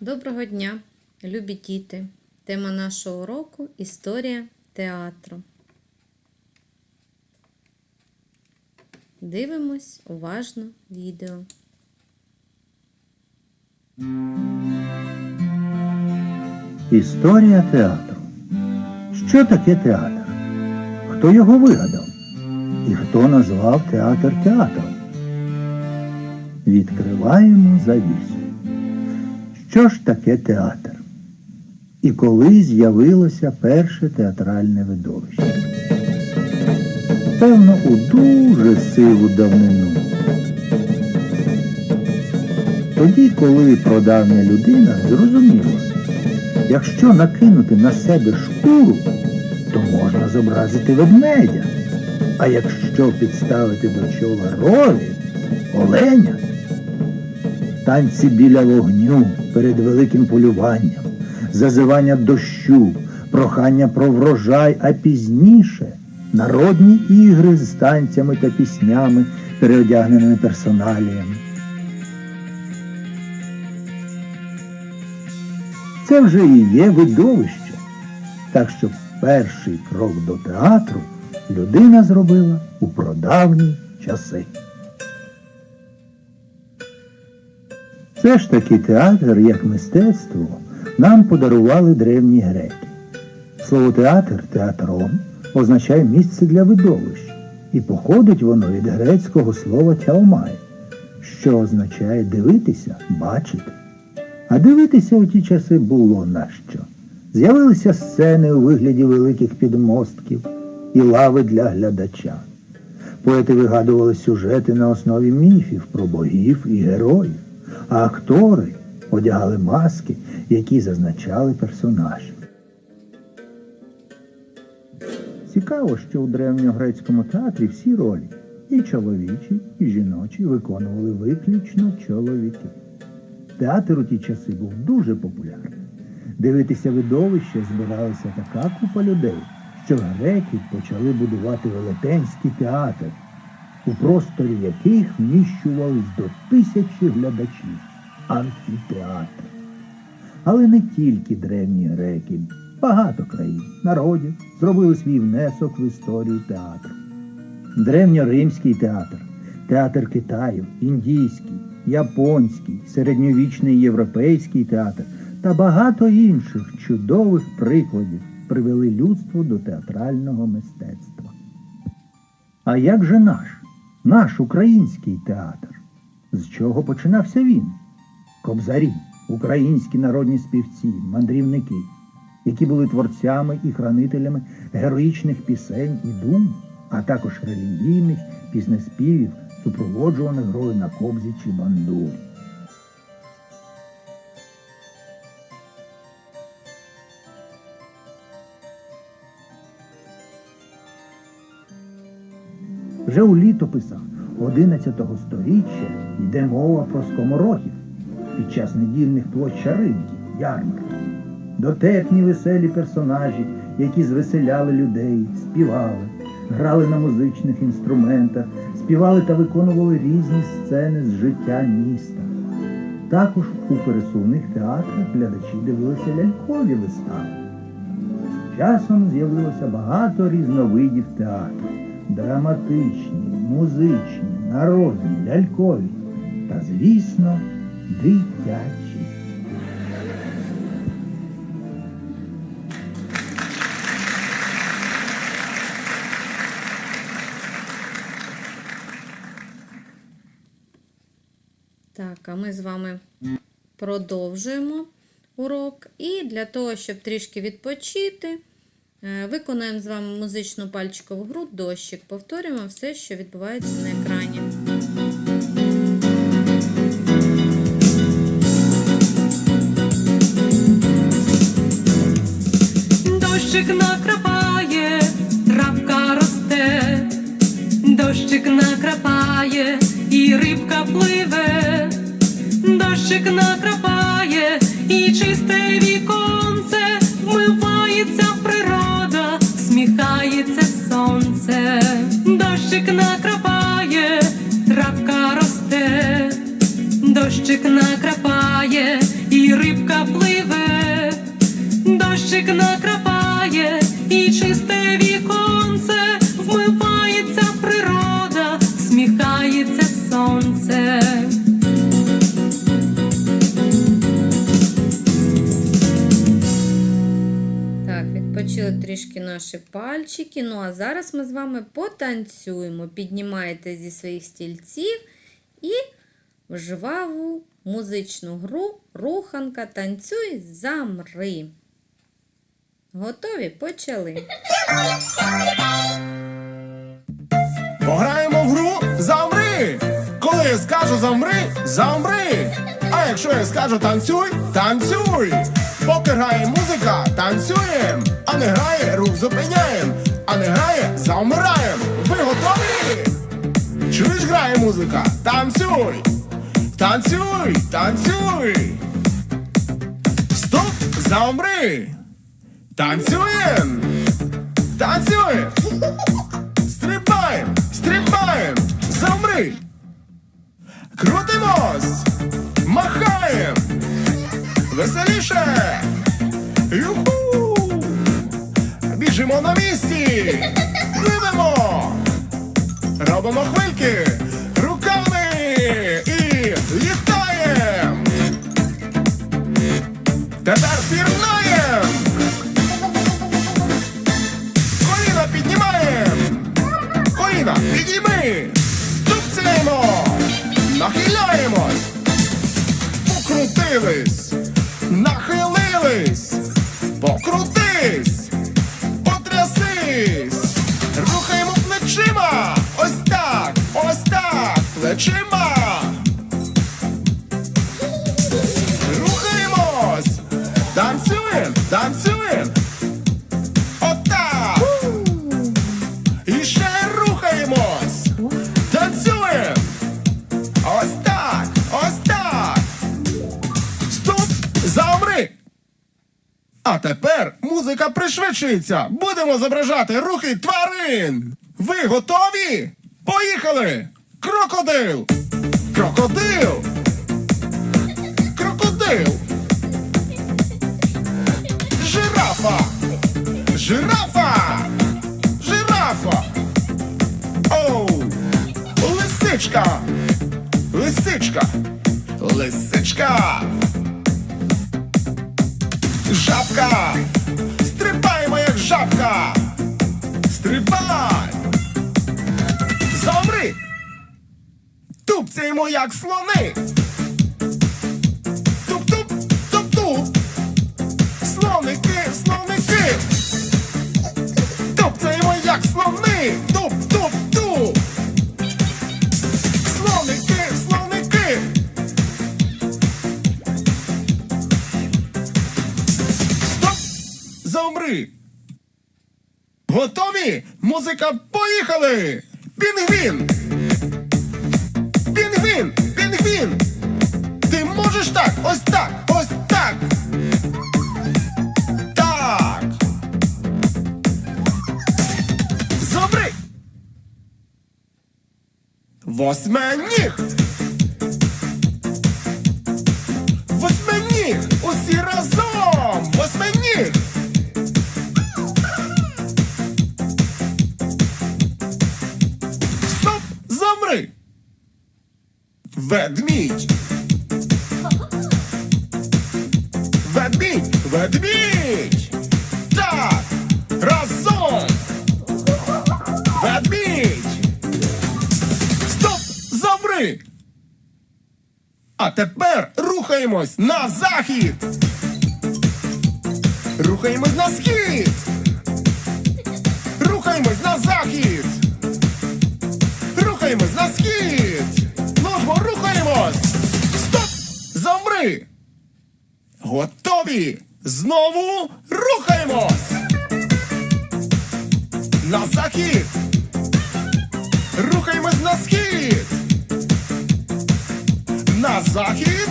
Доброго дня, любі діти! Тема нашого уроку Історія театру. Дивимось уважно відео. Історія театру. Що таке театр? Хто його вигадав? І хто назвав театр театром? Відкриваємо завісу. Що ж таке театр? І коли з'явилося перше театральне видовище? Певно, у дуже сиву давнину. Тоді, коли прадавня людина зрозуміла, якщо накинути на себе шкуру, то можна зобразити ведмедя. А якщо підставити до чола ролі, оленя, танці біля вогню перед великим полюванням, зазивання дощу, прохання про врожай, а пізніше народні ігри з танцями та піснями, переодягненими персоналіями. Це вже і є видовище. Так що перший крок до театру людина зробила у прадавні часи. Все ж таки театр як мистецтво нам подарували древні греки. Слово театр театрон означає місце для видовищ, і походить воно від грецького слова тяомай, що означає дивитися, бачити. А дивитися у ті часи було на що. З'явилися сцени у вигляді великих підмостків і лави для глядача. Поети вигадували сюжети на основі міфів про богів і героїв, а актори одягали маски, які зазначали персонажів. Цікаво, що у древньогрецькому театрі всі ролі, і чоловічі, і жіночі, виконували виключно чоловіки. Театр у ті часи був дуже популярний. Дивитися видовище збиралася така купа людей, що греки почали будувати велетенський театр, у просторі яких вміщувались до тисячі глядачів. Амфітеатр. Але не тільки древні греки, багато країн, народів зробили свій внесок в історію театру. Древньоримський театр, театр Китаю, індійський, японський, середньовічний європейський театр та багато інших чудових прикладів привели людство до театрального мистецтва. А як же наш, наш український театр? З чого починався він? Кобзарі, українські народні співці, мандрівники, які були творцями і хранителями героїчних пісень і дум, а також релігійних піснеспівів, супроводжуваних грою на кобзі чи бандурі. Вже у літописах 11 століття йде мова про скоморохів під час недільних площа ринків, ярмарків. Дотепні веселі персонажі, які звеселяли людей, співали, грали на музичних інструментах, співали та виконували різні сцени з життя міста. Також у пересувних театрах глядачі дивилися лялькові вистави. Часом з'явилося багато різновидів театру драматичні, музичні, народні, лялькові та, звісно, дитячі. Так, а ми з вами продовжуємо урок. І для того, щоб трішки відпочити, е, виконаємо з вами музичну пальчикову гру дощик. Повторюємо все, що відбувається на екрані. Дощик накрапає, травка росте, дощик накрапає, і рибка пливе, дощик накрапає, дощик накрапає, травка росте, дощик накрапає, і рибка пливе, дощик накрапає. Трішки наші пальчики. Ну а зараз ми з вами потанцюємо. Піднімаєте зі своїх стільців і в жваву музичну гру руханка танцюй замри. Готові? Почали. Пограємо в гру замри. Коли я скажу замри, замри. А якщо я скажу танцюй, танцюй. Поки грає музика, танцюєм. А не грає, рух зупиняєм. А не грає, замираєм. Ви готові? Чуєш, грає музика? Танцюй! Танцюй! Танцюй! Стоп! Замри! Танцюєм! Танцюєм! Стрибаєм! Стрибаєм! Замри! Крутимось! Веселіше! Юху! Біжимо на місці! Пливемо! Робимо хвильки Плечима! Рухаємось! Танцюємо! Танцюємо! Отак! І рухаємось! Танцюємо! Ось так! Ось так! Стоп! Замри! А тепер музика пришвидшується. Будемо зображати рухи тварин. Ви готові? Поїхали! Крокодил! Крокодил! Крокодил! Жирафа! Жирафа! Жирафа! Оу! Лисичка! Лисичка! Лисичка! Жабка! Стрибаємо, як жабка! Стрибай! Тупцяємо, як слони! Туп-туп, туп-туп! Слоники, слоники! Тупцяємо, як слони! Туп-туп-туп! Слоники, слоники! Стоп! Замри! Готові? Музика, поїхали! Пінгвін! Пінгвін! Пінгвін! Ти можеш так! Ось так! Ось так! Так! Замри! Восьминіг! Восьминіг! Усі разом! Ведмідь! Ведмідь! Ведмідь! Так! Разом! Ведмідь! Стоп! Замри! А тепер рухаємось на захід! Рухаємось на схід! Рухаємось на захід! Рухаємось на схід! Ну рухаємось! Стоп! Замри! Готові! Знову рухаємось! На захід! Рухаємось на схід! На захід!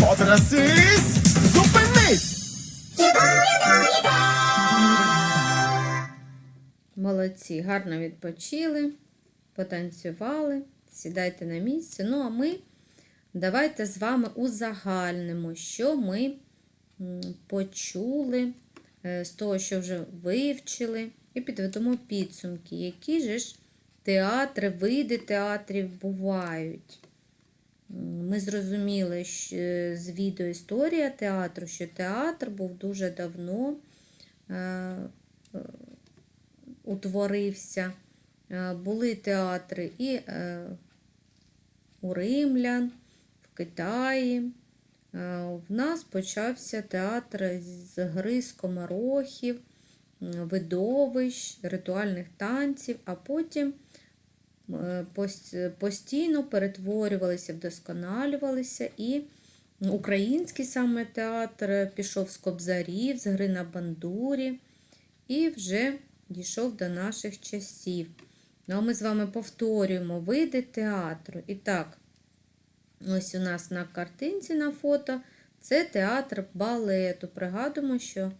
Потрясись! Зупинись! Молодці, гарно відпочили, потанцювали, сідайте на місце. Ну, а ми давайте з вами узагальнимо, що ми почули е, з того, що вже вивчили, і підведемо підсумки, які же ж театри, види театрів бувають. Ми зрозуміли що, е, з відео історія театру, що театр був дуже давно. е, утворився. Е, Були театри і е, у римлян, в Китаї. Е, В нас почався театр з гри скоморохів, видовищ, ритуальних танців, а потім постійно перетворювалися, вдосконалювалися і український саме театр пішов з кобзарів, з гри на бандурі і вже дійшов до наших часів. Ну, а ми з вами повторюємо види театру. І так, ось у нас на картинці на фото це театр балету. Пригадуємо, що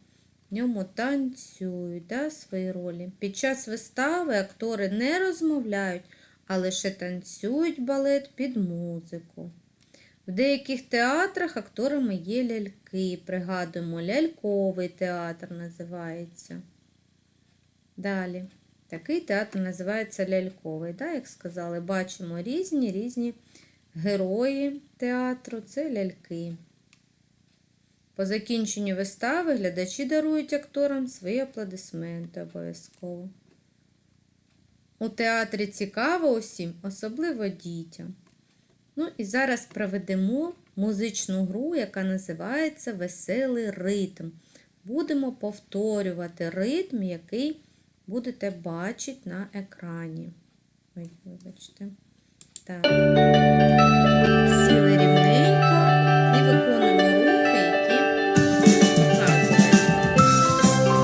в ньому танцюють да, свої ролі. Під час вистави актори не розмовляють, а лише танцюють балет під музику. В деяких театрах акторами є ляльки. Пригадуємо, ляльковий театр називається. Далі. Такий театр називається ляльковий. Да, як сказали, бачимо різні різні герої театру це ляльки. По закінченню вистави глядачі дарують акторам свої аплодисменти обов'язково. У театрі цікаво усім, особливо дітям. Ну і зараз проведемо музичну гру, яка називається Веселий ритм. Будемо повторювати ритм, який будете бачити на екрані. Ой, вибачте. Так. Сіли рівненько і виконуємо рухи, які показують.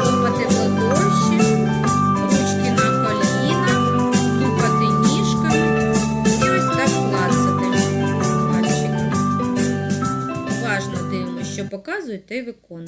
Тупати ладоші, ручки на колінах, тупати ніжками і ось так клацати пальчиками. Уважно дивимося, що показують, та й виконуємо.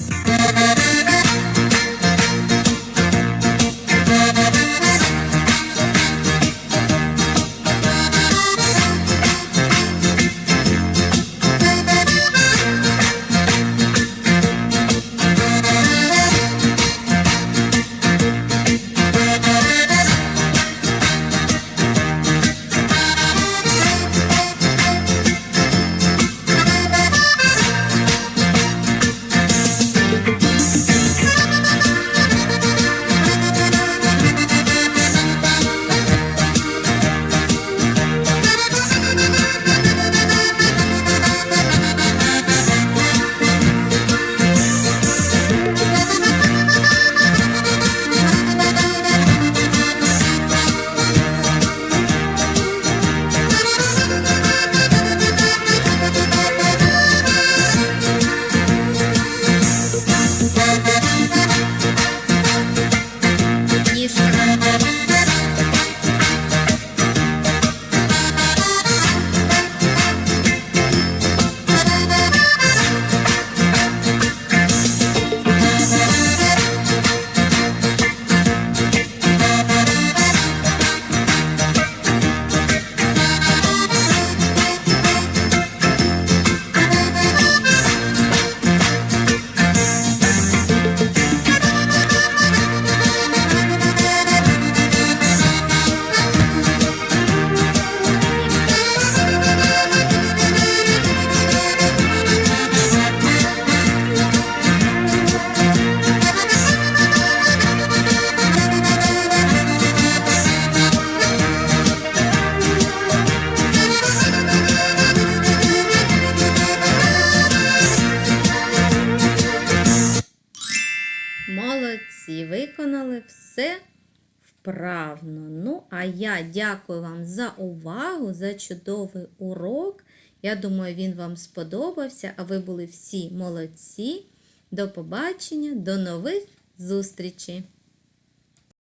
Вправно. Ну, а я дякую вам за увагу, за чудовий урок. Я думаю, він вам сподобався, а ви були всі молодці. До побачення, до нових зустрічей!